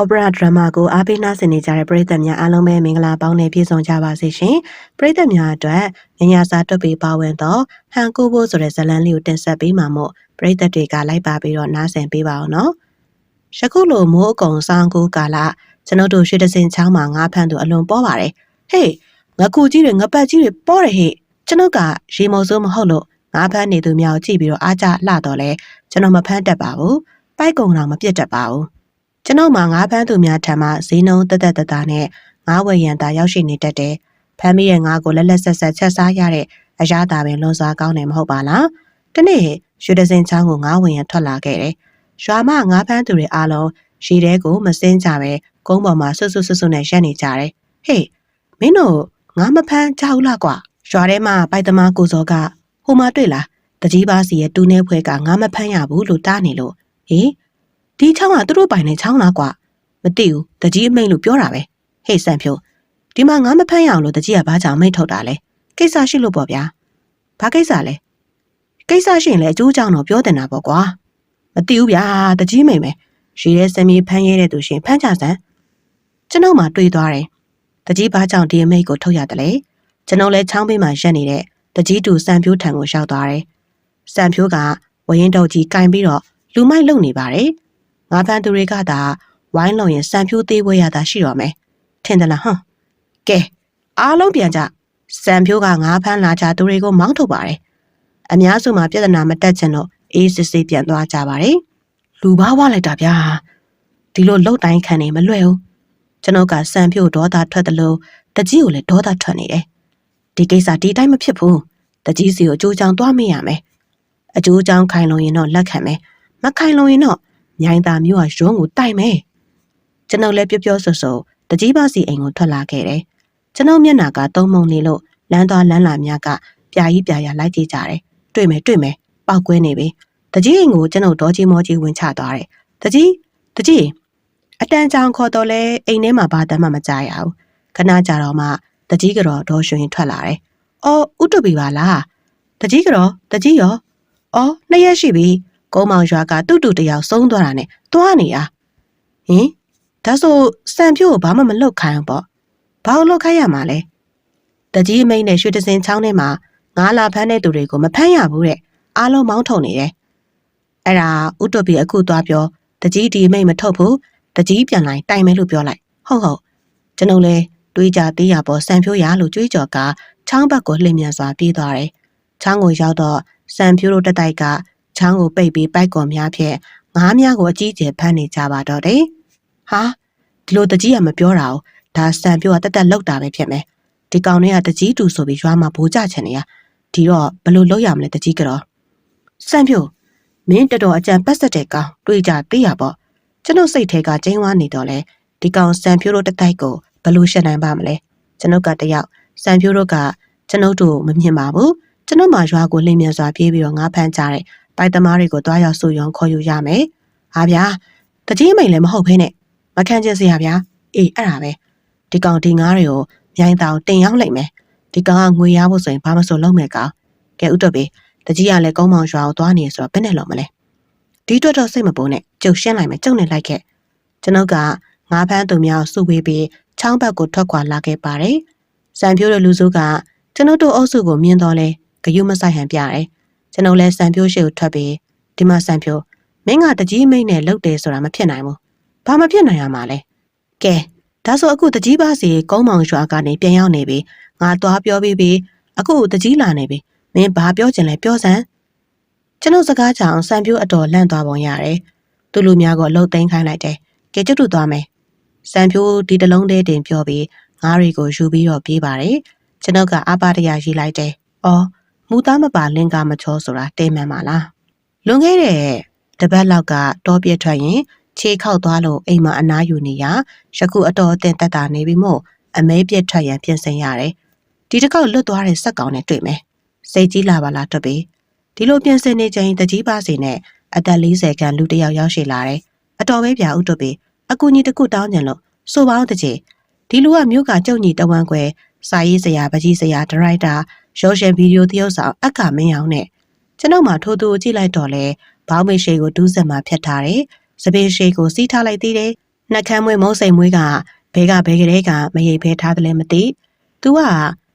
Opera Drama ကိုအားပေးနှားဆင်နေကြတဲ့ပရိသတ်များအားလုံးပဲမင်္ဂလာပေါင်းနဲ့ပြည့်စုံကြပါစေရှင်။ပရိသတ်များအတွက်ညညာစာတွတ်ပြီးပါဝင်တော့ဟန်ကိုဘိုးဆိုတဲ့ဇာတ်လမ်းလေးကိုတင်ဆက်ပေးမှာမို့ပရိသတ်တွေကလိုက်ပါပြီးတော့နားဆင်ပေးပါအောင်နော်။ယခုလိုမိုးအကုံစောင်းကူကာလကျွန်တော်တို့ရွှေတစင်ချောင်းမှာငါးဖမ်းသူအလွန်ပေါ်ပါတယ်။ဟေးငါကူကြီးတွေငပတ်ကြီးတွေပေါ်တယ်ဟေ့ကျွန်ုပ်ကရေမုံစိုးမဟုတ်လို့ငါးဖမ်းနေသူများကိုကြည့်ပြီးတော့အားကြလှတော့လဲကျွန်တော်မဖမ်းတတ်ပါဘူး။ပိုက်ကုံတော်မပြတ်တတ်ပါဘူး။ ကျွန်ုပ်မှာငါးဖမ်းသူများထံမှဈေးနှုန်းတက်တက်တတနဲ့ငါးဝယ်ရန်သာရောက်ရှိနေတတ်တယ်။ဖမ်းမိရဲ့ငါးကိုလက်လက်ဆက်ဆက်ချက်စားရတဲ့အရာသာပင်လွန်စွာကောင်းတယ်မဟုတ်ပါလား။တနေ့ရွှေဒစင်ချောင်းကိုငါးဝယ်ရန်ထွက်လာခဲ့တယ်။ရွာမငါးဖမ်းသူတွေအားလုံးရှည်တဲကိုမစင်းကြပဲကုန်းပေါ်မှာဆွတ်ဆွတ်ဆွတ်ဆွတ်နဲ့ရက်နေကြတယ်။ဟေးမင်းတို့ငါးမဖမ်းကြဘူးလားကွာ။ရွာထဲမှာပိုက်သမားကိုစောကဟိုမှာတွေ့လား။တကြီးပါစီရဲ့တူနေဖွဲကငါးမဖမ်းရဘူးလို့တားနေလို့ဟေး ဒီချောင်းကသူတို့ပိုင်တဲ့ချောင်းလားကွာမသိဘူးတကြီးအမိန်လို့ပြောတာပဲဟေ့ဆန်ဖြိုးဒီမှာငါမဖမ်းရအောင်လို့တကြီးကဘာကြောင့်မိတ်ထုတ်တာလဲကိစ္စရှိလို့ပေါ့ဗျာဘာကိစ္စလဲကိစ္စရှိရင်လည်းအကျိုးကြောင့်တော့ပြောတင်တာပေါ့ကွာမသိဘူးဗျာတကြီးမိန်ပဲရေထဲစမီဖမ်းရဲတဲ့သူရှင်ဖမ်းချစမ်းကျွန်ုပ်မှတွေးသွားတယ်တကြီးဘာကြောင့်ဒီအမိတ်ကိုထုတ်ရတယ်လဲကျွန်ုပ်လည်းချောင်းဘေးမှာရက်နေတဲ့တကြီးတူစံဖြိုးထံကိုရောက်သွားတယ်စံဖြိုးကဝရင်တုတ်ကြီးကင်ပြီးတော့လူမိုက်လုံနေပါတယ် ငါဖန်သူတွေကသာဝိုင်းလုံရင်စံဖြိုးသေးပွဲရတာရှိတော့မယ်ထင်တယ်လားဟမ်ကဲအားလုံးပြန်ကြစံဖြိုးကငါဖန်လာကြသူတွေကိုမောင်းထုတ်ပါတယ်အများစုမှာပြဿနာမတက်ချင်တော့အေးစစ်စစ်ပြန်သွားကြပါတယ်လူဘာဝလိုက်တာဗျာဒီလိုလှုပ်တိုင်းခံနေမလွယ်ဘူးကျွန်ုပ်ကစံဖြိုးဒေါသထွက်တယ်လို့တကြီးကိုလည်းဒေါသထွက်နေတယ်ဒီကိစ္စဒီတိုင်းမဖြစ်ဘူးတကြီးစီကိုအကျိုးချောင်းသွားမေးရမယ်အကျိုးချောင်းခိုင်လုံရင်တော့လက်ခံမယ်မခိုင်လုံရင်တော့ မြိုင်သားမျိုးကရုံးကိုတိုက်မယ်ကျွန်ုပ်လည်းပြောပြောဆိုဆိုတကြီးပါစီအိမ်ကိုထွက်လာခဲ့တယ်ကျွန်ုပ်မျက်နှာကသုံးမုံနေလို့လမ်းသွားလမ်းလာများကပြာကြီးပြာရလိုက်ကြည့်ကြတယ်တွေ့မယ်တွေ့မယ်ပောက်ကွဲနေပြီတကြီးအိမ်ကိုကျွန်ုပ်ဒေါ်ကြီးမောကြီးဝင်ချသွားတယ်တကြီးတကြီးအတန်ကြောင်ခေါ်တော့လဲအိမ်ထဲမှာဘာတမ်းမှမကြရဘူးခဏကြာတော့မှတကြီးကတော့ဒေါ်ရွှင်ထွက်လာတယ်အော်ဥတုပြီပါလားတကြီးကတော့တကြီးရောအော်နှစ်ရက်ရှိပြီ ကုန်းမောင်ရွာကတူတူတယောက်ဆုံးသွားတာနဲ့တွားနေတာဟင်ဒါဆိုစံဖြိုးကိုဘာမှမလုပ်ခိုင်းဘူးပေါ့ဘာလို့လုပ်ခိုင်းရမှာလဲတကြီးအမိန်နဲ့ရွှေတစင်ချောင်းထဲမှာငါးလာဖမ်းတဲ့သူတွေကိုမဖမ်းရဘူးတဲ့အားလုံးမောင်းထုတ်နေတယ်အဲ့ဒါဥတုပီအခုသွားပြောတကြီးဒီအမိန်မထုတ်ဘူးတကြီးပြန်လိုက်တိုင်မယ်လို့ပြောလိုက်ဟုတ်ဟုတ်ကျွန်ုပ်လည်းတွေးကြသေးရပေါ်စံဖြိုးရလို့ကြွေးကြော်ကချောင်းဘက်ကိုလှည့်မြန်စွာပြေးသွားတယ်ချောင်းကိုရောက်တော့စံဖြိုးတို့တက်တိုက်က ချောင်းကိုပိတ်ပြီးပိုက်ကွန်များဖြင့်ငါးများကိုအကြီးကျယ်ဖမ်းနေကြပါတော့တယ်။ဟာဒီလိုတကြီးကမပြောတာ哦ဒါစံပြောကတက်တက်လောက်တာပဲဖြစ်မယ်။ဒီကောင်တွေကတကြီးတူဆိုပြီးရွာမှာဘိုးကြချင်နေရဒီတော့ဘယ်လိုလုပ်ရမလဲတကြီးကတော့စံပြောမင်းတော်တော်အကြံပတ်ဆက်တဲ့ကောင်တွေးကြသိရပေါ့ကျွန်ုပ်စိတ်ထဲကကျင်းဝါနေတော့လဲဒီကောင်စံဖြိုးတို့တက်တိုက်ကိုဘယ်လိုရှင်းနိုင်ပါမလဲကျွန်ုပ်ကတယောက်စံဖြိုးတို့ကကျွန်ုပ်တို့မမြင်ပါဘူးကျွန်ုပ်မှရွာကိုလင်းမြန်စွာပြေးပြီးတော့ငါးဖမ်းကြတဲ့ ပိုက်သမားတွေကိုတွားရောက်စုယုံခေါ်ယူရမယ်။ဟာဗျာတကြီးမိန်လည်းမဟုတ်ဘဲနဲ့မခံချင်စရာဗျာ။အေးအဲ့ဒါပဲ။ဒီကောင်ဒီငါးတွေကိုမြိုင်တောင်တင်ရောက်လိုက်မယ်။ဒီကောင်ကငွေရဖို့ဆိုရင်ဘာမဆိုလုပ်မယ်ကောင်။ကဲဥတော့ပြီတကြီးကလည်းကုန်းမောင်ရွာကိုသွားနေဆိုတော့ဘယ်နဲ့လုံးမလဲ။ဒီအတွက်တော့စိတ်မပိုးနဲ့ကြုံရှင်းလိုက်မယ်ကြုံနဲ့လိုက်ခဲ့။ကျွန်ုပ်ကငါးဖမ်းသူများစုဝေးပြီးချောင်းဘက်ကိုထွက်ခွာလာခဲ့ပါတယ်။စံပြိုးတဲ့လူစုကကျွန်ုပ်တို့အုပ်စုကိုမြင်တော့လဲဂယုမဆိုင်ဟန်ပြတယ်။ ကျွန်ုပ်လည်းစံပြိုးရှိကိုထွက်ပြီးဒီမှာစံပြိုးမင်းကတကြီးမိတ်နဲ့လှုပ်တယ်ဆိုတာမဖြစ်နိုင်ဘူး။ဘာမဖြစ်နိုင်ရမှာလဲ။ကဲဒါဆိုအခုတကြီးပါစီကုန်းမောင်ရွာကနေပြန်ရောက်နေပြီ။ငါသွားပြောပြီးပြီ။အခုတကြီးလာနေပြီ။မင်းဘာပြောချင်လဲပြောစမ်း။ကျွန်ုပ်စကားကြောင့်စံပြိုးအတော်လန့်သွားပုံရတယ်။သူလူများကိုလှုပ်သိမ်းခိုင်းလိုက်တယ်။ကဲကျွတ်တူသွားမယ်။စံပြိုးဒီတလုံးသေးတင်ပြောပြီးငါးတွေကိုယူပြီးတော့ပြေးပါတယ်။ကျွန်ုပ်ကအာပါတရရေးလိုက်တယ်။အော် မူသားမပါလင်ကမချောဆိုတာတိမ်မှန်ပါလားလွန်ခဲ့တဲ့တပတ်လောက်ကတောပြည့်ထွက်ရင်ခြေခောက်သွားလို့အိမ်မှာအနားယူနေရယခုအတော်အသင့်တက်တာနေပြီမို့အမဲပြည့်ထွက်ရန်ပြင်ဆင်ရတယ်ဒီတစ်ခေါက်လွတ်သွားတဲ့စက်ကောင်နဲ့တွေ့မယ်စိတ်ကြီးလာပါလားတွတ်ပြီဒီလိုပြင်ဆင်နေချိန်တကြီးပါစီနဲ့အသက်40ခန့်လူတစ်ယောက်ရောက်ရှိလာတယ်အတော်ပဲပြဥတွတ်ပြီအကူကြီးတစ်ခုတောင်းကြလို့ဆိုပါဦးတကြီးဒီလူကမြို့ကကြုံကြီးတဝမ်းခွဲစာရေးဆရာပကြီးဆရာဒရိုက်တာ ရုပ်ရှင်ဗီဒီယိုသရုပ်ဆောင်အက္ခမင်းအောင်နဲ့ကျွန်ုပ်မှထိုးသူကြည့်လိုက်တော့လဲဘောင်းမေရှိကိုဒူးဆက်မှာဖြတ်ထားတယ်။စပင်းရှိကိုစီးထားလိုက်သေးတယ်နှက်ခမ်းမွေးမုံစိန်မွေးကဘဲကဘဲကလေးကမရိပ်ဖဲထားတယ်လည်းမသိ။ तू က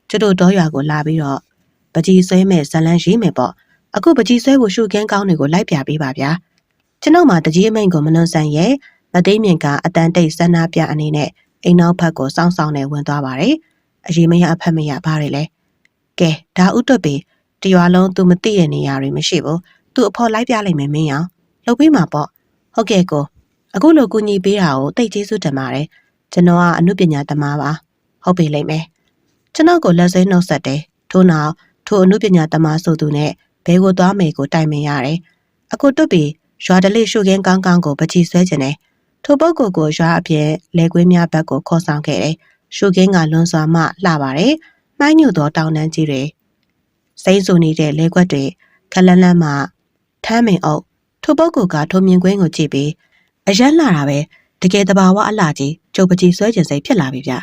ကျွတ်တို့တော်ရွာကိုလာပြီးတော့ပကြီးဆွဲမဲ့ဇလန်းရေးမယ်ပေါ့။အခုပကြီးဆွဲဖို့ရှုခင်းကောင်းတွေကိုလိုက်ပြပေးပါဗျာ။ကျွန်ုပ်မှတကြီးအမိန်ကိုမလွန်ဆန်ရဲ့မသိမြင့်ကအတန်တိတ်ဆန္ဒပြအနေနဲ့အိမ်နောက်ဘက်ကိုစောင်းစောင်းနဲ့ဝင်သွားပါတယ်။အရေးမရအဖက်မရဘာတွေလဲ။ ကဲဒါဥတွတ်ပြီတရွာလုံး तू မသိတဲ့နေရာတွေမရှိဘူး။ तू အဖော်လိုက်ပြလိုက်မယ်မင်းရော။လုပ်ပေးမှာပေါ့။ဟုတ်ကဲ့ကိုအခုလိုကူညီပေးတာကိုတိတ်ကျေးဇူးတင်ပါတယ်။ကျွန်တော်ကအမှုပညာသမားပါ။ဟုတ်ပြီလိမ့်မယ်။ကျွန်တော်ကိုလက်စိနှုတ်ဆက်တယ်။ထို့နောက်ထိုအမှုပညာသမားဆိုသူနဲ့ဘဲကိုသွားမယ်ကိုတိုင်ပင်ရတယ်။အခုတွတ်ပြီးရွာတလေးရှုခင်းကောင်းကောင်းကိုပချီဆွဲခြင်းနဲ့ထိုပုဂ္ဂိုလ်ကိုရွာအပြင်လေကွင်းများဘက်ကိုခေါ်ဆောင်ခဲ့တယ်။ရှုခင်းကလွန်စွာမှလှပါတယ်။ မှိုင်းညူသောတောင်တန်းကြီးတွေစိမ့်ဆူနေတဲ့လေကွက်တွေခလန်းလန်းမှထမ်းမင်အုပ်ထိုပုဂ္ဂိုလ်ကထိုမြင်ကွင်းကိုကြည့်ပြီးအရက်လှတာပဲတကယ်တဘာဝအလှကြီးကျုပ်ပကြီးဆွဲခြင်းစိတ်ဖြစ်လာပြီဗျ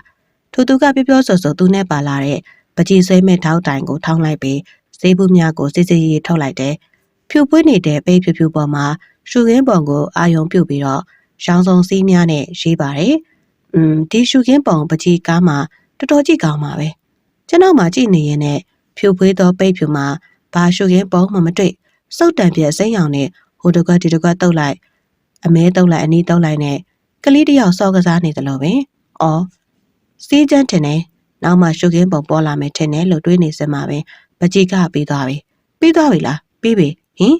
ထိုသူကပြောပြောဆိုဆိုသူနဲ့ပါလာတဲ့ပကြီးဆွဲမဲ့ထောက်တိုင်ကိုထောင်းလိုက်ပြီးစေးဘူးများကိုစစ်စစ်ရေးထုတ်လိုက်တယ်ဖြူပွေးနေတဲ့ပိတ်ဖြူဖြူပေါ်မှာရှူခင်းပုံကိုအာယုံပြုတ်ပြီးတော့ရောင်စုံစည်းများနဲ့ရေးပါတယ်อืมဒီရှူခင်းပုံပကြီးကားမှာတော်တော်ကြည့်ကောင်းပါပဲ ကျွန်တော်မှကြည့်နေရင်နဲ့ဖြူပွေးသောပိတ်ဖြူမှာဘာရှူခင်းပုံမှမတွေ့စုတ်တံပြက်စိမ့်ရောင်နဲ့ဟိုတကွက်ဒီတကွက်တုတ်လိုက်အမဲတုတ်လိုက်အနီးတုတ်လိုက်နဲ့ကလေးတယောက်စောကစားနေတယ်လို့ပဲ။အော်စီးချမ်းတင်နေနောက်မှရှုခင်းပုံပေါ်လာမယ်ထင်တယ်လို့တွေးနေစမှာပဲပကြီးကပြီးသွားပြီ။ပြီးသွားပြီလား။ပြီးပြီ။ဟင်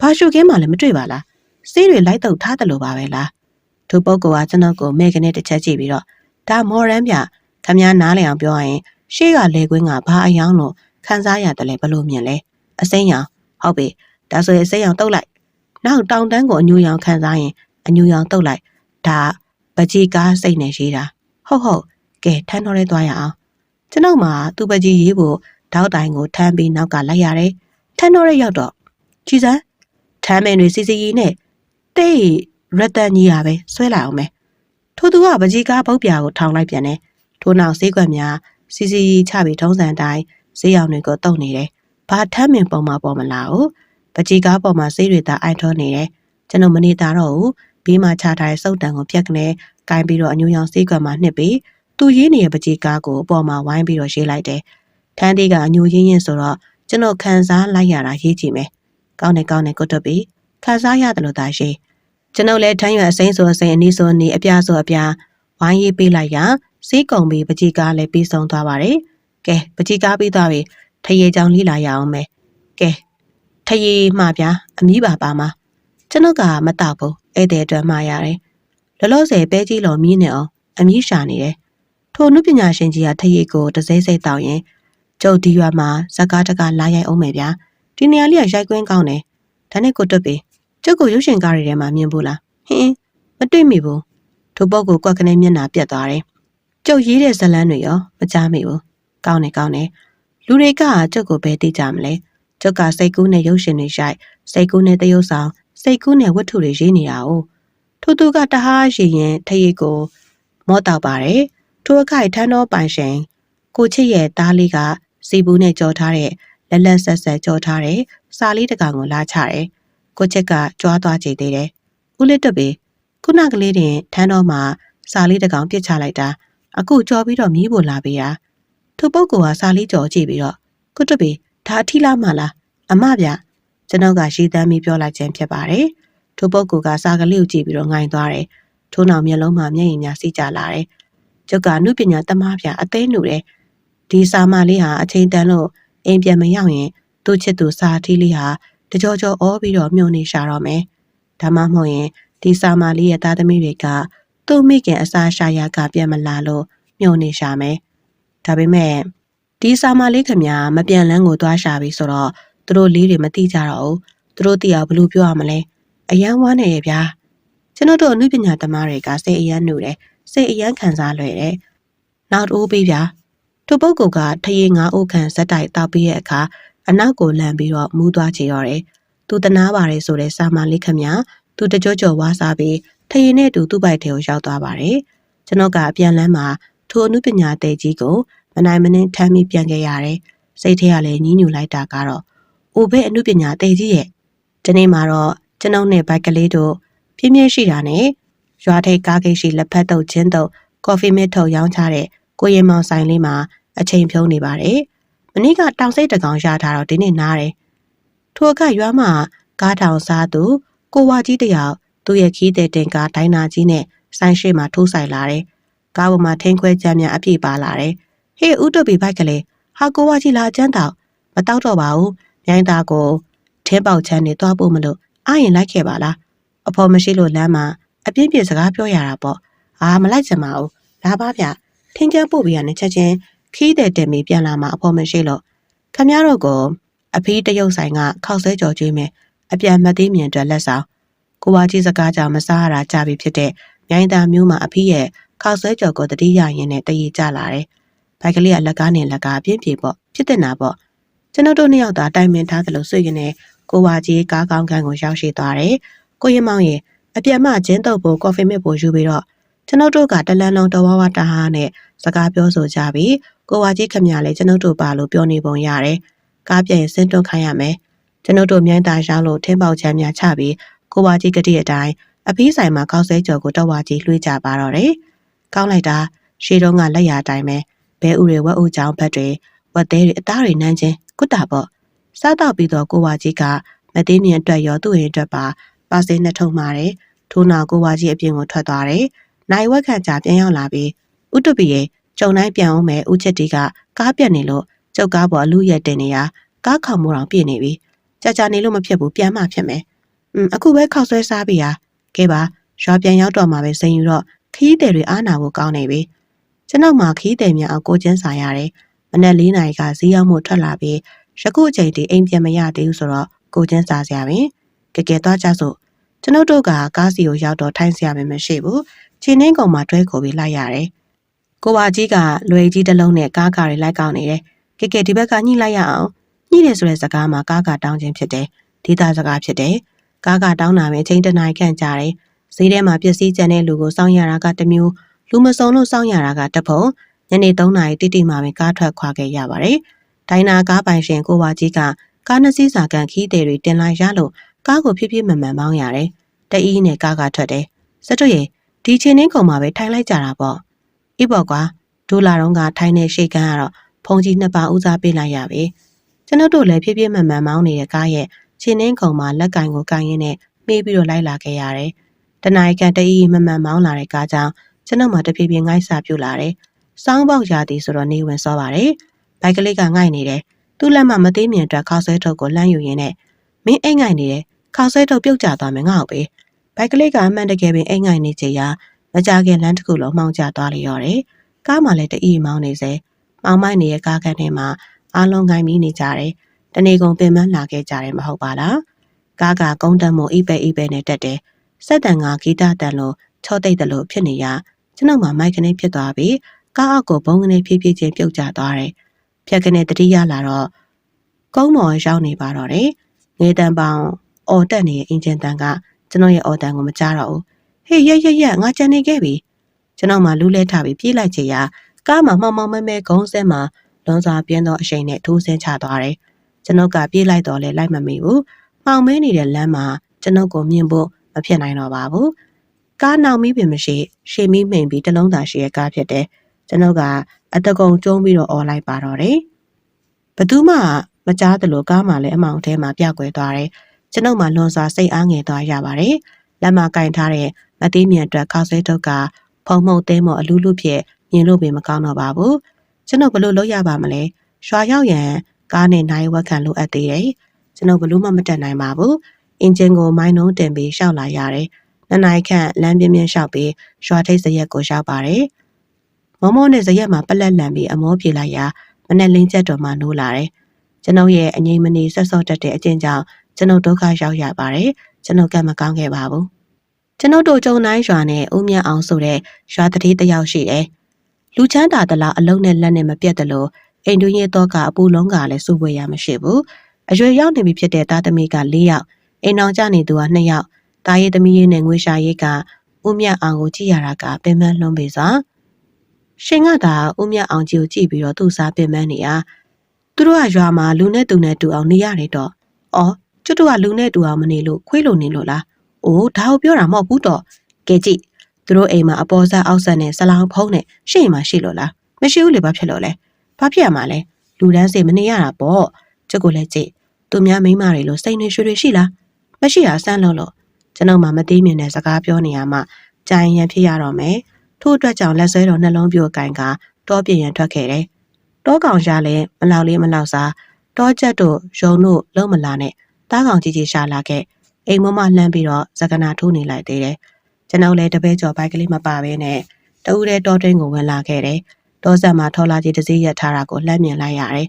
ဘာရှုခင်းမှလည်းမတွေ့ပါလား။စီးတွေလိုက်တုတ်ထားတယ်လို့ပါပဲလား။သူပုဂ္ဂိုလ်ကကျွန်တော်ကိုမဲကနေတစ်ချက်ကြည့်ပြီးတော့ဒါမော်ရန်ပြခမည်းနားလည်အောင်ပြောရင် ရှေ့ကလေကွင်းကဘာအယောင်လို့ခန်းစားရတယ်လဲဘလို့မြင်လဲ။အစိမ်းရောင်ဟုတ်ပြီ။ဒါဆိုရင်အစိမ်းရောင်တုတ်လိုက်နောက်တောင်တန်းကိုအညူရောင်ခံစားရင်အညူရောင်တုတ်လိုက်ဒါပကြီးကားစိတ်နဲ့ရေးတာဟုတ်ဟုတ်ကဲထမ်းတော်လေးသွားရအောင်ကျွန်ုပ်မှာသူ့ပကြီးရေးဖို့တောက်တိုင်ကိုထမ်းပြီးနောက်ကလိုက်ရတယ်ထမ်းတော်လေးရောက်တော့ကြည်စမ်းထမ်းမင်းတွေစီစီရီနဲ့တိတ်ရတန်ကြီးရပဲဆွဲလာအောင်မယ်ထို့သူကပကြီးကားပုတ်ပြာကိုထောင်လိုက်ပြန်တယ်ထို့နောက်ဈေးကွက်များ စီစီရီချပြီးထုံးစံတိုင်းဈေးရောင်တွေကိုတုတ်နေတယ်ဘာထမ်းမင်ပုံမှာပေါ်မလာဘူးပကြီးကားပေါ်မှာဆေးတွေသာအိုင်ထောနေတယ်ကျွန်တော်မနေတာတော့ဘူးဘေးမှာချထားတဲ့စုပ်တံကိုပြက်ကနေကင်ပြီးတော့အညူရောင်ဆေးကွက်မှာနှစ်ပြီးသူရေးနေတဲ့ပကြီးကားကိုအပေါ်မှာဝိုင်းပြီးတော့ရေးလိုက်တယ်ထန်းသေးကအညူရင်းရင်းဆိုတော့ကျွန်တော်ခံစားလိုက်ရတာရေးကြည့်မယ်ကောင်းတယ်ကောင်းတယ်ကိုတွတ်ပြီးခံစားရတယ်လို့သာရှိကျွန်ုပ်လည်းထမ်းရွက်အစိမ်းဆိုအစိမ်းအနီးဆိုအနီးအပြားဆိုအပြား ဝိုင်းရေးပေးလိုက်ရစေးကုံပြီးပကြီးကားလည်းပြီးဆုံးသွားပါတယ်ကဲပကြီးကားပြီးသွားပြီထရေချောင်းလေးလာရအောင်မယ်ကဲထရေမှဗျာအမီးပါပါမှာကျွန်ုပ်ကမတောက်ဘူးဧည့်သည်အတွက်မှာရတယ်လောလောဆယ်ပဲကြီးလုံးမြင်းနေအောင်အမီးရှာနေတယ်ထိုနုပညာရှင်ကြီးကထရေကိုတစိမ့်စိမ့်တောင်းရင်ကျုပ်ဒီရွာမှာဇကာတကလာရိုက်အောင်မယ်ဗျာဒီနေရာလေးကရိုက်ကွင်းကောင်းတယ်ဒါနဲ့ကိုတွတ်ပြီကျုပ်ကိုရုပ်ရှင်ကားတွေထဲမှာမြင်ဘူးလားဟင်းမတွေ့မိဘူး ထိုပုတ်ကိုကွက်ကနေမျက်နှာပြတ်သွားတယ်ကျုပ်ရေးတဲ့ဇလန်းတွေရောမကြားမိဘူးကောင်းတယ်ကောင်းတယ်လူတွေကကျုပ်ကိုဘယ်သိကြမလဲကျုပ်ကစိတ်ကူးနဲ့ရုပ်ရှင်တွေရိုက်စိတ်ကူးနဲ့တရုပ်ဆောင်စိတ်ကူးနဲ့ဝတ္ထုတွေရေးနေတာ哦ထို့သူကတဟားရည်ရင်ထရိတ်ကိုမော့တောက်ပါတယ်ထိုအခိုက်ထန်းတော်ပိုင်ရှင်ကိုချစ်ရဲ့သားလေးကစီဘူးနဲ့ကြော်ထားတဲ့လက်လက်ဆက်ဆက်ကြော်ထားတဲ့စာလေးတစ်ကောင်ကိုလာချတယ်ကိုချစ်ကကြွားသွားကြည့်သေးတယ်ဦးလေးတက်ပေ ခုနကလေးတင်ထန်းတော်မှာစာလေးတစ်ကောင်ပြစ်ချလိုက်တာအခုကြော်ပြီးတော့မြည်ဖို့လာပေးတာထိုပုဂ္ဂိုလ်ကစာလေးကြော်ကြည့်ပြီးတော့ကိုတက်ပေဒါအထီးလားမလားအမဗျကျွန်ုပ်ကရှည်တမ်းပြီးပြောလိုက်ခြင်းဖြစ်ပါတယ်။ထိုပုဂ္ဂိုလ်ကစာကလေးကိုကြည့်ပြီးတော့ငိုင်သွားတယ်။ထို့နောက်မျက်လုံးမှာမျက်ရည်များစီးကြလာတယ်။ကျုပ်ကနုပညာတမားပြအသေးနုတယ်။ဒီစာမလေးဟာအချိန်တန်လို့အိမ်ပြန်မရောက်ရင်သူ့ချစ်သူစာထီးလေးဟာတကြောကြောအောပြီးတော့မြုံနေရှာတော့မယ်။ဒါမှမဟုတ်ရင် ဒီစာမလေးရဲ့သားသမီးတွေကသူ့မိခင်အစာရှာရကပြန်မလာလို့မြုံနေရှာမယ်။ဒါပေမဲ့ဒီစာမလေးခင်ဗျာမပြန်လန်းကိုသွားရှာပြီဆိုတော့သူတို့လေးတွေမသိကြတော့ဘူးသူတို့သိအောင်ဘယ်လိုပြောရမလဲအယမ်းဝမ်းနေရဲ့ဗျာကျွန်တော်တို့အနုပညာသမားတွေကစိတ်အယမ်းနှုတယ်စိတ်အယမ်းခံစားလွယ်တယ်နောက်တိုးပေးဗျာသူပုဂ္ဂိုလ်ကထရေငါးအိုးခံဇက်တိုက်တောက်ပြီးရဲ့အခါအနောက်ကိုလန့်ပြီးတော့မူးသွားချေရတယ်သူတနာပါတယ်ဆိုတဲ့စာမလေးခမ သူတကြောကြောဝါစားပြီးထရေနဲ့တူသူ့ဘိုက်ထဲကိုရောက်သွားပါတယ်ကျွန်တော်ကအပြန်လန်းမှာထိုအနုပညာတဲ့ကြီးကိုမနိုင်မနှင်းထမ်းပြီးပြန်ခဲ့ရတယ်စိတ်ထဲကလည်းညှင်းညူလိုက်တာကတော့အိုဘဲအမှုပညာတည်ကြီးရဲ့ဒီနေ့မှာတော့ကျွန်ုပ်နဲ့ဘိုက်ကလေးတို့ပြင်းပြင်းရှိတာနဲ့ရွာထိပ်ကားဂိတ်ရှိလက်ဖက်တုပ်ချင်းတုပ်ကော်ဖီမစ်ထုတ်ရောင်းချတဲ့ကိုရင်မောင်ဆိုင်လေးမှာအချိန်ဖြုံးနေပါတယ်။မနေ့ကတောင်စိတ်တကောင်ရထားတော့ဒီနေ့နားတယ်။ထိုအခါရွာမှာကားထောင်စားသူ ကိုဝါကြီးတယောက်သူ့ရဲ့ခီးတဲ့တင်ကားဒိုင်းနာကြီးနဲ့ဆိုင်ရှိမှထိုးဆိုင်လာတယ်။ကားပေါ်မှာထင်းခွဲကြမ်းများအပြည့်ပါလာတယ်။ဟေးဥတုပီဘိုက်ကလေးဟာကိုဝါကြီးလာအကျန်းတောက်မတောက်တော့ပါဘူး။မြိုင်းသားကိုထဲပေါက်ချမ်းနေသွားဖို့မလို့အာရင်လိုက်ခဲ့ပါလား။အဖော်မရှိလို့လမ်းမှာအပြင်းပြေစကားပြောရတာပေါ့။အာမလိုက်ချင်ပါဘူး။လာပါဗျ။ထင်းကျန်းပို့ပြီးရနဲ့ချက်ချင်းခီးတဲ့တင်ပြီးပြန်လာမှာအဖော်မရှိလို့ခမရတော့ကိုအဖေးတရုတ်ဆိုင်ကခောက်ဆဲကြော်ကျွေးမယ် အပြန်မသေးမြင်အတွက်လက်ဆောင်ကိုဝါကြီးစကားကြောင့်မစားရတာကြပြီဖြစ်တဲ့မြိုင်းသားမျိုးမှာအဖေးရဲ့ခောက်ဆဲကြော်ကိုတတိယရင်နဲ့တည်ကြလာတယ်။ဘိုက်ကလေးကလက်ကားနဲ့လက်ကားပြင်းပြေပေါ့ဖြစ်တဲ့နာပေါ့ကျွန်တော်တို့နှစ်ယောက်သာတိုင်ပင်ထားသလိုဆွေရနေကိုဝါကြီးကားကောင်းခန်းကိုရောက်ရှိသွားတယ်။ကိုရင်မောင်ရဲ့အပြတ်မှကျင်းတုပ်ဖို့ကော်ဖီမစ်ဖို့ယူပြီးတော့ကျွန်တော်တို့ကတလန်းလုံးတဝါဝတဟားနဲ့စကားပြောဆိုကြပြီးကိုဝါကြီးခမရလည်းကျွန်တော်တို့ပါလို့ပြောနေပုံရတယ်။ကားပြန်ရင်စင်းတွန်းခိုင်းရမယ်။ ကျွန်တော်တို့မြိုင်းသားရောက်လို့ထင်းပေါက်ချမ်းများချပြီးကိုဝါကြီးကတိအတိုင်းအဖီးဆိုင်မှာကောက်ဆဲကြော်ကိုတော့ဝါကြီးလွှေးကြပါတော့တယ်။ကောင်းလိုက်တာရှေးတုန်းကလက်ရအတိုင်းပဲဘဲဥတွေဝက်ဥချောင်းဘက်တွေဝက်သေးတွေအသားတွေနှမ်းချင်းကုတ္တာပေါ့စားတော့ပြီးတော့ကိုဝါကြီးကမသေးမြင်အတွက်ရောသူ့ရင်အတွက်ပါပါစေနှစ်ထုံမာတယ်ထို့နောက်ကိုဝါကြီးအပြင်ကိုထွက်သွားတယ်နိုင်ဝက်ခန့်ကြာပြန်ရောက်လာပြီးဥတုပီရဲ့ကြုံတိုင်းပြန်အောင်မဲ့ဥချက်တီကကားပြက်နေလို့ကျုပ်ကားပေါ်အလူရက်တင်နေရကားခေါင်မိုးတော်ပြည့်နေပြီ ကြာကြာနေလို့မဖြစ်ဘူးပြန်မှဖြစ်မယ်อืมအခုပဲခောက်ဆွဲစားပြီဟာကဲပါရွာပြန်ရောက်တော့မှပဲစိန်ယူတော့ခီးတယ်တွေအားနာဖို့ကောင်းနေပြီကျွန်ုပ်မှခီးတယ်များအောင်ကိုချင်းစာရတယ်မနက်၄နာရီကဈေးရောက်မှုထွက်လာပြီးယခုအချိန်ထိအိမ်ပြန်မရသေးဘူးဆိုတော့ကိုချင်းစာစရာပင်ကဲကဲသွားကြစို့ကျွန်ုပ်တို့ကကားစီကိုရောက်တော့ထိုင်းစရာမမရှိဘူးချင်းနှင်းကောင်မှတွဲခေါ်ပြီးလိုက်ရတယ်ကိုဝါကြီးကလွယ်ကြီးတစ်လုံးနဲ့ကားကားတွေလိုက်ကောင်းနေတယ်ကဲကဲဒီဘက်ကညှိလိုက်ရအောင် ညှိတယ်ဆိုတဲ့စကားမှာကားကတောင်းခြင်းဖြစ်တယ်ဒေတာစကားဖြစ်တယ်ကားကတောင်းတာပဲအချိန်တစ်နာရီခန့်ကြာတယ်ဈေးထဲမှာပစ္စည်းကျန်တဲ့လူကိုစောင့်ရတာကတစ်မျိုးလူမစုံလို့စောင့်ရတာကတစ်ပုံညနေ3နာရီတိတိမှပဲကားထွက်ခွာခဲ့ရပါတယ်ဒိုင်နာကားပိုင်ရှင်ကိုဝါကြီးကကားနှစ်စီးစာကန်ခီးတယ်တွေတင်လိုက်ရလို့ကားကိုဖြည်းဖြည်းမှန်မှန်မောင်းရတယ်တအီးနဲ့ကားကထွက်တယ်စက်တို့ရေဒီချင်းနှင်းကုံမှာပဲထိုင်လိုက်ကြတာပေါ့အေးပေါ့ကွာဒိုလာတော့ကထိုင်နေရှိတ်ကန်ကတော့ဖုန်ကြီးနှစ်ပါးဦးစားပေးလိုက်ရပြီ ကျွန်တော်တို့လည်းဖြည်းဖြည်းမှန်မှန်မောင်းနေတဲ့ကားရဲ့ချင်းနှင်းကုံမှာလက်ကင်ကိုကင်ရင်းနဲ့မေးပြီးတော့လိုက်လာခဲ့ရတယ်တနအိကန်တအီးမှန်မှန်မောင်းလာတဲ့ကားကြောင့်ကျွန်တော်မှတဖြည်းဖြည်းငိုက်စာပြုတ်လာတယ်စောင်းပေါက်ရာသည်ဆိုတော့နေဝင်စောပါတယ်ဘိုက်ကလေးကငိုက်နေတယ်သူ့လက်မမသေးမြင်အတွက်ခေါက်ဆွဲထုတ်ကိုလှမ်းယူရင်းနဲ့မင်းအိမ်ငိုက်နေတယ်ခေါက်ဆွဲထုတ်ပြုတ်ကျသွားမယ်ငါ့ကိုပဲဘိုက်ကလေးကအမှန်တကယ်ပင်အိမ်ငိုက်နေချေရာမကြခင်လမ်းတစ်ခုလုံးမှောင်ကျသွားလျော်တယ်ကားမှလည်းတအီမောင်းနေစေမောင်မိုက်နေတဲ့ကားကန်ထဲမှာ အားလုံးငိုင်းပြီးနေကြတယ်တနေကုန်ပင်မလာခဲ့ကြတယ်မဟုတ်ပါလားကားကကုန်းတက်မှုအိပဲအိပဲနဲ့တက်တယ်စက်တန်ကဂီတတန်လို့ချော့တိတ်တယ်လို့ဖြစ်နေရကျွန်တော်မှမိုက်ကနေဖြစ်သွားပြီးကားအောက်ကိုဘုံကနေဖြည်းဖြည်းချင်းပြုတ်ကျသွားတယ်ဖြက်ကနေတတိယလာတော့ကုန်းမော်ရောက်နေပါတော့တယ်ငေးတန်ပေါင်အော်တက်နေတဲ့အင်ဂျင်တန်ကကျွန်တော်ရဲ့အော်တန်ကိုမကြားတော့ဘူးဟေးရက်ရက်ရက်ငါကြံနေခဲ့ပြီကျွန်တော်မှလူးလဲထားပြီးပြေးလိုက်ချေရာကားမှာမောင်မောင်မဲမဲဂုံးစဲမှာ လွန်စွာပြင်းသောအရှိန်နဲ့ထိုးဆင်းချသွားတယ်ကျွန်ုပ်ကပြေးလိုက်တော့လဲလိုက်မမီဘူးမှောင်မဲနေတဲ့လမ်းမှာကျွန်ုပ်ကိုမြင်ဖို့မဖြစ်နိုင်တော့ပါဘူးကားနောက်မီးပင်မရှိရှေမီးမှိန်ပြီးတလုံးသာရှိရဲ့ကားဖြစ်တယ်ကျွန်ုပ်ကအတကုံကျုံးပြီးတော့អော်လိုက်ပါတော့တယ်ဘသူမှမကြားသလိုကားမှလည်းအမောင်ထဲမှာပြကွယ်သွားတယ်ကျွန်ုပ်မှလွန်စွာစိတ်အားငယ်သွားရပါတယ်လက်မကင်ထားတဲ့မသေးမြတ်အတွက်ခောက်ဆွဲတုတ်ကဖုံမှုတ်သေးမအလူးလူဖြစ်မြင်လို့ပင်မကောင်းတော့ပါဘူး ကျွန်ုပ်ဘလို့လုပ်ရပါမလဲရွာရောက်ရန်ကားနဲ့နိုင်ဝက်ခံလိုအပ်သေးတယ်ကျွန်ုပ်ဘလို့မှမတက်နိုင်ပါဘူးအင်ဂျင်ကိုမိုင်းနှုံးတင်ပြီးရှောက်လာရတယ်နှစ်နိုင်ခန့်လမ်းပြင်းပြင်းလျှောက်ပြီးရွာထိပ်စရက်ကိုရောက်ပါတယ်။မောမောနဲ့ဇရက်မှာပလက်လန်ပြီးအမောပြေလိုက်ရာမနဲ့လင်းချက်တော်မှနိုးလာတယ်။ကျွန်ုပ်ရဲ့အငိမ့်မနေဆက်စော့တက်တဲ့အကျင့်ကြောင့်ကျွန်ုပ်ဒုက္ခရောက်ရပါတယ်။ကျွန်ုပ်ကမကောင်းခဲ့ပါဘူး။ကျွန်ုပ်တို့ကြုံတိုင်းရွာနဲ့ဦးမြအောင်ဆိုတဲ့ရွာတတိတယောက်ရှိတယ်။ လူချမ်းသာတလားအလုံးနဲ့လက်နဲ့မပြတ်တယ်လို့အိမ်တွင်းရဲ့တော့ကအပူလုံးကလည်းစုဝေးရမရှိဘူး။အရွယ်ရောက်နေပြီဖြစ်တဲ့သားသမီးက၄ယောက်အိမ်အောင်ကြနေသူက2ယောက်တာရေးသမီးရေးနဲ့ငွေရှာရေးကဦးမြအောင်ကိုကြည့်ရတာကပင်မလွန်ပေစွာရှင်ကသာဦးမြအောင်ကြီးကိုကြည့်ပြီးတော့သူ့စားပင်မနေရသူတို့ကရွာမှာလူနဲ့သူနဲ့တူအောင်နေရတယ်တော့အော်ကျွတ်တို့ကလူနဲ့တူအောင်မနေလို့ခွေးလိုနေလို့လားအိုးဒါကိုပြောတာမဟုတ်ဘူးတော့ကဲကြည့် သူတို့အိမ်မှာအပေါ်ဆက်အောက်ဆက်နဲ့ဆလောင်ဖုံးနဲ့ရှေ့မှာရှိလို့လားမရှိဘူးလေဘာဖြစ်လို့လဲဘာဖြစ်ရမှာလဲလူတန်းစေမနေရတာပေါ့ကျုပ်ကိုလည်းကြည့်သူများမိန်းမတွေလို့စိတ်နေရွှေတွေရှိလားမရှိတာဆန်းလို့လို့ကျွန်တော်မှမသိမြင်တဲ့စကားပြောနေရမှကြိုင်ရန်ဖြစ်ရတော့မယ်ထို့အတွက်ကြောင့်လက်ဆွဲတော်နှလုံးပြိုကင်ကတောပြင်းရန်ထွက်ခဲ့တယ်တောကောင်ရှာလည်းမလောက်လေးမလောက်စားတောချက်တို့ရုံတို့လုံးမလာနဲ့တားကောင်ကြီးကြီးရှာလာခဲ့အိမ်မမလှမ်းပြီးတော့ဇကနာထိုးနေလိုက်သေးတယ် ကျွန်တော်လည်းတပည့်ကျော်ဘိုက်ကလေးမပါဘဲနဲ့တူးတဲ့တောတွင်းကိုဝင်လာခဲ့တယ်တောဆက်မှာထော်လာကြီးတစ်စီးရက်ထားတာကိုလှမ်းမြင်လိုက်ရတယ်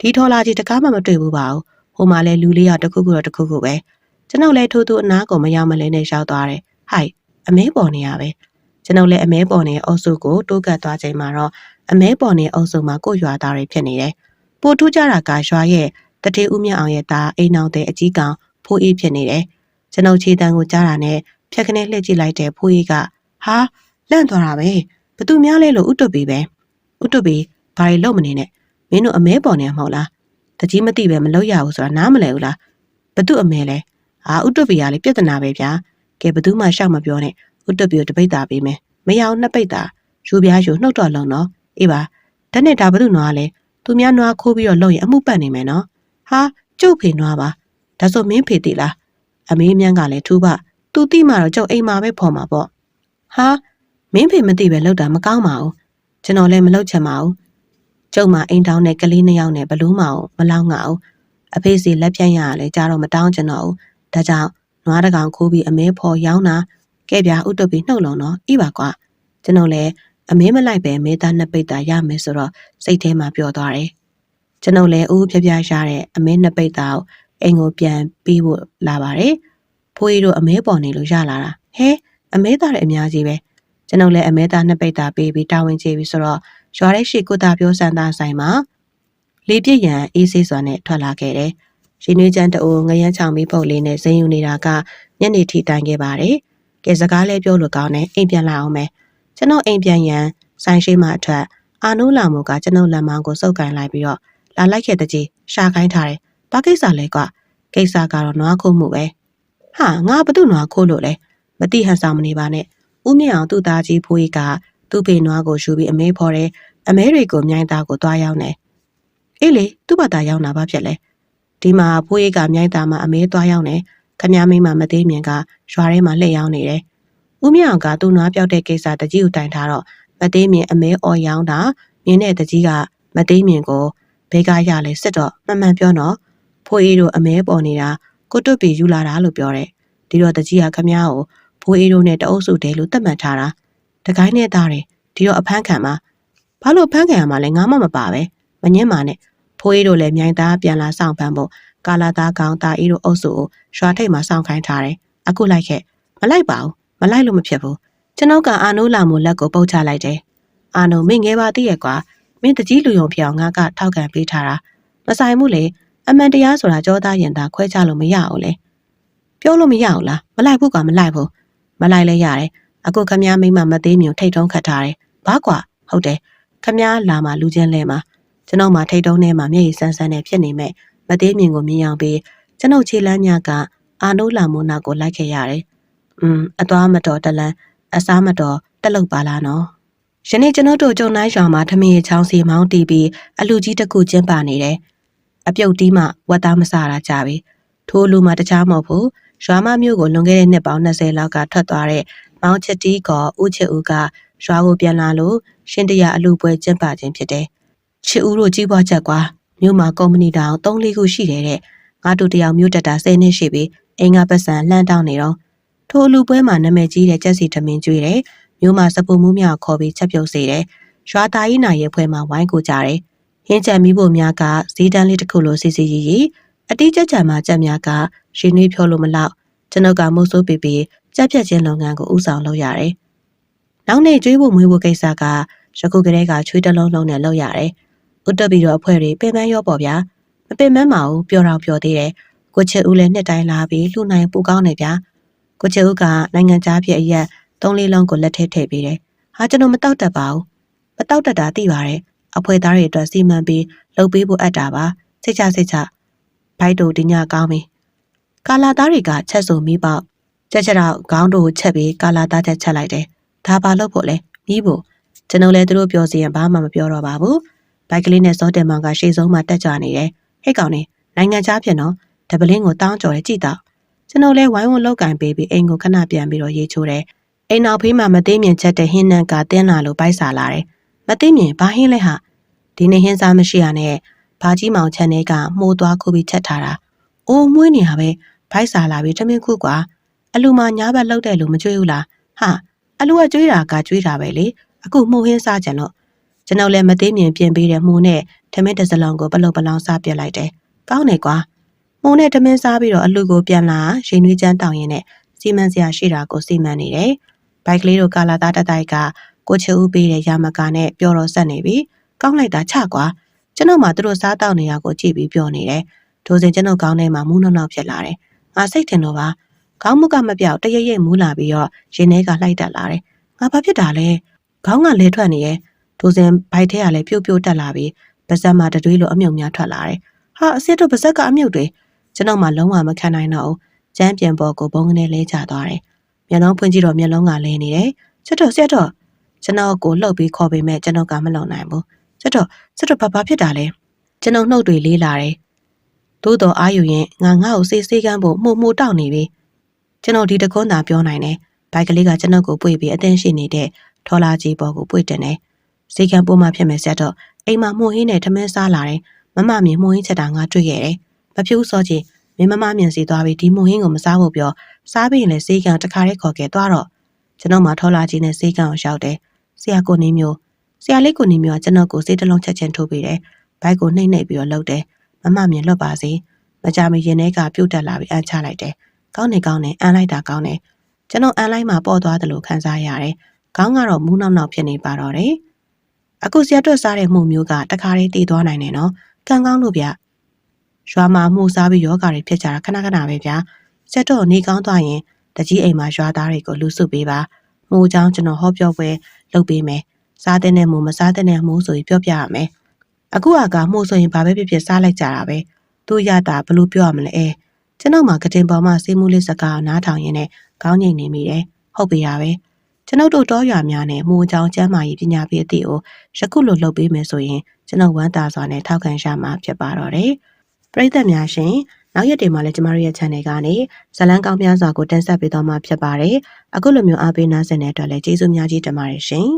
ဒီထော်လာကြီးတကားမှမတွေ့ဘူးပါဘူးဟိုမှာလည်းလူလေးရတစ်ခုခုတော့တစ်ခုခုပဲကျွန်တော်လည်းထိုးထိုးအနားကိုမရောက်မလဲနဲ့ရှောက်သွားတယ်ဟိုက်အမဲပေါ်နေရပဲကျွန်တော်လည်းအမဲပေါ်နေအုပ်စုကိုတိုးကပ်သွားချိန်မှာတော့အမဲပေါ်နေအုပ်စုမှာကို့ရွာသားတွေဖြစ်နေတယ်ပိုထူးကြတာကရွာရဲ့တထေဦးမြအောင်ရဲ့သားအိမ်အောင်တဲ့အကြီးကောင်ဖိုးအေးဖြစ်နေတယ်ကျွန်တော်ခြေတန်းကိုကြားတာနဲ့ ဖြက်ခနဲ့လှည့်ကြည့်လိုက်တဲ့ဖိုးအေးကဟာလန့်သွားတာပဲဘသူများလဲလို့ဥတုပီပဲဥတုပီဘာတွေလုပ်မနေနဲ့မင်းတို့အမဲပေါ်နေမှာမဟုတ်လားတကြီးမသိပဲမလုပ်ရဘူးဆိုတာနားမလဲဘူးလားဘသူအမဲလဲဟာဥတုပီကလေပြဿနာပဲဗျာကဲဘသူမှရှောက်မပြောနဲ့ဥတုပီကိုတပိတ်တာပေးမယ်မရအောင်နှစ်ပိတ်တာယူပြားယူနှုတ်တော့လုံးတော့အေးပါတနေ့ဒါဘသူနွားလဲသူများနွားခိုးပြီးတော့လုံရင်အမှုပတ်နေမယ်နော်ဟာကျုပ်ဖေနွားပါဒါဆိုမင်းဖေတိလားအမေးမြန်းကလည်းထူးပါ သူတိမှတော့ကျုပ်အိမ်မှာပဲဖော်မှာပေါ့ဟာမင်းဖေမသိပဲလောက်တာမကောင်းပါဘူးကျွန်တော်လည်းမလောက်ချင်ပါဘူးကျုပ်မှအိမ်တောင်းတဲ့ကလေးနှစ်ယောက်နဲ့ဘလူးမအောင်မလောက်ငါအောင်အဖေစီလက်ပြန့်ရရလဲကြတော့မတောင်းချင်တော့ဘူးဒါကြောင့်နွားတကောင်ခိုးပြီးအမဲဖော်ရောင်းတာကဲပြဥတုပြီးနှုတ်လုံးတော့ဤပါကွာကျွန်တော်လည်းအမဲမလိုက်ပဲမေးသားနှစ်ပိတ်တာရမယ်ဆိုတော့စိတ်ထဲမှာပျော်သွားတယ်ကျွန်တော်လည်းဦးပြပြရှားတဲ့အမဲနှစ်ပိတ်တာကိုအိမ်ကိုပြန်ပြီးဖို့လာပါတယ် ဖိုးကြီးတို့အမဲပေါ်နေလို့ရလာတာဟဲအမဲသားတွေအများကြီးပဲကျွန်တော်လည်းအမဲသားနှစ်ပိတ်တာပေးပြီးတာဝန်ကျေပြီးဆိုတော့ရွာတဲ့ရှိကိုတာပြောစံသားဆိုင်မှာလေပြည့်ရန်အေးဆေးစွာနဲ့ထွက်လာခဲ့တယ်ရှင်နွေးချမ်းတူငရမ်းချောင်ပြီးပုတ်လေးနဲ့ဇင်းယူနေတာကညနေထိတိုင်ခဲ့ပါတယ်ကဲစကားလေးပြောလို့ကောင်းတယ်အိမ်ပြန်လာအောင်မယ်ကျွန်တော်အိမ်ပြန်ရန်ဆိုင်ရှိမှအထက်အာနိုးလာမို့ကကျွန်တော်လက်မောင်းကိုစုပ်ကန်လိုက်ပြီးတော့လာလိုက်ခဲ့တဲ့ကြီးရှာခိုင်းထားတယ်။ဘာကိစ္စလဲကွာ။ကိစ္စကတော့နွားခုတ်မှုပဲ။ ဟာငါဘာလို့နွားခိုးလို့လဲ။မတိဟန်ဆောင်မနေပါနဲ့။ဦးမြင့်အောင်သူ့သားကြီးဖိုးကြီးကသူ့ဖေနွားကိုယူပြီးအမဲဖော်တယ်။အမဲတွေကိုမြိုင်းသားကိုသွားရောက်နေ။အေးလေသူ့ဘာသာရောက်တာဘာဖြစ်လဲ။ဒီမှာဖိုးကြီးကမြိုင်းသားမှာအမဲသွားရောက်နေ။ခမည်းမိမမသေးမြင်ကရွာထဲမှာလှည့်ရောက်နေတယ်။ဦးမြင့်အောင်ကသူ့နွားပြောက်တဲ့ကိစ္စတကြီးကိုတိုင်ထားတော့မသေးမြင်အမဲအော်ရောင်းတာမြင်းတဲ့တကြီးကမသေးမြင်ကိုဘေးကရလဲစစ်တော့မှန်မှန်ပြောတော့ဖိုးအေးတို့အမဲပေါ်နေတာ ကိုတွတ်ပီယူလာတာလို့ပြောတယ်ဒီတော့တကြီးကခမ ्या ကိုဖိုးအေးတို့နဲ့တအုပ်စုတဲလို့သတ်မှတ်ထားတာတကိုင်းနဲ့သားတယ်ဒီတော့အဖမ်းခံမှာဘာလို့ဖမ်းခံရမှာလဲငါမှမပါပဲမငင်းပါနဲ့ဖိုးအေးတို့လည်းမြိုင်သားပြန်လာဆောင်ဖမ်းဖို့ကာလာသားကောင်းသားအေးတို့အုပ်စုကိုရွာထိပ်မှာစောင့်ခိုင်းထားတယ်အခုလိုက်ခဲ့မလိုက်ပါဘူးမလိုက်လို့မဖြစ်ဘူးကျွန်ုပ်ကအာနိုးလာမို့လက်ကိုပုတ်ချလိုက်တယ်အာနိုးမင်းငယ်ပါသေးရဲ့ကွာမင်းတကြီးလူယုံပြောင်ငါကထောက်ခံပေးထားတာမဆိုင်ဘူးလေ အမှန်တရားဆိုတာကြောသားရင်သားခွဲခြားလို့မရအောင်လေပြောလို့မရအောင်လားမလိုက်ဘူးကမလိုက်ဘူးမလိုက်လဲရတယ်အခုခမ ्या မိမမသေးမြုံထိတ်တုံးခတ်ထားတယ်ဘာကွာဟုတ်တယ်ခမ ्या လာမှလူချင်းလဲမှာကျွန်ုပ်မှထိတ်တုံးထဲမှာမျက်ရည်ဆန်းဆန်းနဲ့ဖြစ်နေမဲ့မသေးမြင်ကိုမြင်အောင်ပြီးကျွန်ုပ်ခြေလမ်းမြကအာနိုးလာမိုးနာကိုလိုက်ခဲ့ရတယ်อืมအသွားမတော်တလန်းအစားမတော်တက်လုတ်ပါလားနော်ယနေ့ကျွန်တော်တို့ကြုံနိုင်ရွာမှာထမင်းချောင်းစီမောင်းတီးပြီးအလူကြီးတစ်ခုကျင်းပနေတယ်။ အပြုတ်တီးမှဝတ်သားမစားတာကြပြီ။ထိုးလူမှတခြားမဟုတ်ဘူး။ရွာမမျိုးကိုလွန်ခဲ့တဲ့နှစ်ပေါင်း20လောက်ကထွက်သွားတဲ့မောင်ချစ်တီးကောဦးချစ်ဦးကရွာကိုပြန်လာလို့ရှင်းတရအလူပွဲကျင်းပခြင်းဖြစ်တယ်။ချစ်ဦးတို့ကြီးပွားချက်ကွာမြို့မှာကုမ္ပဏီတောင်3လေးခုရှိတယ်တဲ့။ငါတို့တယောက်မြို့တက်တာ10နှစ်ရှိပြီ။အိမ်ကပတ်စံလှမ်းတောင်းနေတော့ထိုအလူပွဲမှာနာမည်ကြီးတဲ့ကြက်စီထမင်းကျွေးတယ်။မျိုးမစပူမှုများခေါ်ပြီးချက်ပြုတ်စေတယ်။ရွာသားကြီးနိုင်ရဲ့ဖွဲ့မှာဝိုင်းကိုကြတယ်။ ဟင်းကြံမိဖို့များကဈေးတန်းလေးတစ်ခုလိုစီစီရီရီအတိကျကျမှကြက်များကရှင်နှွေးဖြောလို့မလောက်ကျွန်ုပ်ကမုတ်ဆိုးပေပေကြက်ဖြတ်ခြင်းလုပ်ငန်းကိုဥဆောင်လုပ်ရတယ်။နောက်နေ့ကျွေးဖို့မွေးဖို့ကိစ္စကရခုကလေးကချွေးတလုံးလုံးနဲ့လုပ်ရတယ်။ဥတ္တပီတော့အဖွဲ့တွေပင်ပန်းရောပေါ့ဗျာ။မပင်ပန်းပါဘူးပျော်တော့ပျော်သေးတယ်။ကိုချစ်ဦးလည်းနှစ်တိုင်းလာပြီးလှူနိုင်ပူကောင်းနေဗျာ။ကိုချစ်ဦးကနိုင်ငံသားဖြစ်အရက်သုံးလေးလုံးကိုလက်ထဲထည့်ပေးတယ်။ဟာကျွန်တော်မတောက်တတ်ပါဘူး။မတောက်တတ်တာသိပါတယ်။ အဖွဲသားတွေအတွက်စီမံပြီးလှုပ်ပေးဖို့အပ်တာပါ။စိတ်ချစိတ်ချဘိုက်တို့ဒီညကောင်းပြီ။ကာလာသားတွေကချက်စုံမိပေါက်ချက်ချက်တော့ခေါင်းတို့ကိုချက်ပြီးကာလာသားချက်ချက်လိုက်တယ်ဒါပါလို့ဖို့လဲပြီးဖို့ကျွန်တော်လည်းသူတို့ပြောစီရင်ဘာမှမပြောတော့ပါဘူးဘိုက်ကလေးနဲ့စောတင်မောင်ကရှေ့ဆုံးမှာတက်ကြနေတယ်ဟဲ့ကောင်နေနိုင်ငံခြားဖြစ်နော်ဒပလင်းကိုတောင်းကြော်တယ်ကြည့်တော့ကျွန်တော်လည်းဝိုင်းဝန်းလောက်ကင်ပေးပြီးအိမ်ကိုခဏပြန်ပြီးတော့ရေချိုးတယ်အိမ်နောက်ဖေးမှာမသိမြင်ချက်တဲ့ဟင်းနန်းကတင်းလာလို့ပိုက်စာလာတယ် မသိမြင်ဘာဟင်းလဲဟာဒီနေ့ဟင်းစားမရှိရနဲ့ဘာကြီးမောင်ချန်နေကမှုသွားခုပြီးချက်ထားတာအိုးမွေးနေရပဲဘိုက်စာလာပြီးတမင်ခုကွာအလူမညာဘက်လောက်တဲ့လူမကြွေးဘူးလားဟာအလူကကြွေးတာကကြွေးတာပဲလေအခုမှုဟင်းစားကြလို့ကျွန်တော်လည်းမသိမြင်ပြင်ပေးတဲ့မှုနဲ့ထမင်းတစ်စလုံးကိုပလုတ်ပလောင်စားပြစ်လိုက်တယ်ကောင်းတယ်ကွာမှုနဲ့ထမင်းစားပြီးတော့အလူကိုပြန်လာရင်နွေးချမ်းတောင်းရင်နဲ့စီမံစရာရှိတာကိုစီမံနေတယ်ဘိုက်ကလေးတို့ကာလာသားတက်တိုက်က ကိုချူဦးပေးတဲ့ရမကာနဲ့ပျော်တော်ဆက်နေပြီကောင်းလိုက်တာချကွာကျွန်တော်မှသူတို့စားတောက်နေတာကိုကြည့်ပြီးပြောနေတယ်ဒိုစင်ကျွန်တော်ကောင်းထဲမှာမူးနောက်နောက်ဖြစ်လာတယ်ငါစိတ်ထင်တော့ပါခေါင်းမုကမပြောက်တရရိပ်မူးလာပြီးတော့ရင်ထဲကလှိုက်တက်လာတယ်ငါဘာဖြစ်တာလဲခေါင်းကလဲထွက်နေရဲ့ဒိုစင်ဘိုက်ထဲကလည်းပြုတ်ပြုတ်တက်လာပြီးပါဇက်မှာတတွေးလိုအမြုံများထွက်လာတယ်ဟာအစ်စ်တို့ပါဇက်ကအမြုပ်တွေကျွန်တော်မှလုံးဝမခံနိုင်တော့ဘူးကျန်းပြန်ပေါ်ကိုဘုံကနေလဲကျသွားတယ်မျက်လုံးဖွင့်ကြည့်တော့မျက်လုံးကလဲနေတယ်ချက်တော့ချက်တော့ ကျွန်တော်ကိုလှုပ်ပြီးခေါ်ပေးမဲ့ကျွန်တော်ကမလုံနိုင်ဘူးချက်တော့ချက်တော့ဘာဘာဖြစ်တာလဲကျွန်တော်နှုတ်တွေလေးလာတယ်သို့တော်အာယူရင်ငါငါ့ကိုစေးစေးကမ်းဖို့မှုမှုတောက်နေပြီကျွန်တော်ဒီတကွန်းသာပြောနိုင်တယ်ဘိုက်ကလေးကကျွန်တော်ကိုပွေပြီးအသင်းရှိနေတဲ့ထော်လာကြီးပေါ်ကိုပွေတင်တယ်စေကံပိုးမှဖြစ်မယ်ဆက်တော့အိမ်မှာမှုဟင်းနဲ့ထမင်းစားလာတယ်မမမြင်မှုဟင်းချက်တာငါတွေ့ခဲ့တယ်မဖြူစောချင်မင်းမမမြင်စီသွားပြီးဒီမှုဟင်းကိုမစားဖို့ပြောစားပြီးရင်လည်းစေကံတခါတည်းခေါ်ခဲ့သွားတော့ကျွန်တော်မှထော်လာကြီးနဲ့စေကံကိုရောက်တယ် ဆရာကိုနေမျိုးဆရာလေးကိုနေမျိုးကကျွန်တော်ကိုစေးတလုံးချက်ချင်းထိုးပေးတယ်ဘိုက်ကိုနှိမ့်နှိမ့်ပြီးတော့လှုပ်တယ်မမမြင်လွတ်ပါစေမကြမီရင်ထဲကပြုတ်တက်လာပြီးအန်ချလိုက်တယ်ကောင်းနေကောင်းနေအန်လိုက်တာကောင်းနေကျွန်တော်အန်လိုက်မှပေါ့သွားတယ်လို့ခံစားရတယ်ခေါင်းကတော့မူးနောက်နောက်ဖြစ်နေပါတော့တယ်အခုဆရာတို့စားတဲ့မှုမျိုးကတခါလေးတည်သွားနိုင်တယ်နော်ကံကောင်းလို့ဗျရွာမှာမှုစားပြီးယောဂါတွေဖြစ်ကြတာခဏခဏပဲဗျာဆရာတို့နေကောင်းသွားရင်တကြီးအိမ်မှာရွာသားတွေကိုလူစုပေးပါ မူကြောင်းကျွန်တော်ဟောပြောပွဲလုပ်ပေးမယ်။စားတဲ့နဲ့မူမစားတဲ့နဲ့မူဆိုပြီးပြောပြရမယ်။အခုအကမှုဆိုရင်ဘာပဲဖြစ်ဖြစ်စားလိုက်ကြတာပဲ။သူ့ရတာဘလို့ပြောရမလဲအဲ။ကျွန်တော်မှာကတင်ပေါ်မှာစေးမှုလေးစကားနားထောင်ရင်းနဲ့ခေါင်းငိတ်နေမိတယ်။ဟုတ်ပေရပဲ။ကျွန်ုပ်တို့တောရွာများနဲ့မူကြောင်းကျမ်းမာရေးပညာပေးအသည့်ကိုယခုလိုလုပ်ပေးမယ်ဆိုရင်ကျွန်တော်ဝမ်းသာစွာနဲ့ထောက်ခံရမှာဖြစ်ပါတော့တယ်။ပရိသတ်များရှင် နောက်ရက်တွေမှာလည်းကျမတို့ရဲ့ channel ကနေဇလန်းကောင်းများစွာကိုတင်ဆက်ပေးသွားမှာဖြစ်ပါတယ်အခုလိုမျိုးအားပေးနားဆင်တဲ့အတွက်လည်းကျေးဇူးများကြီးတင်ပါတယ်ရှင်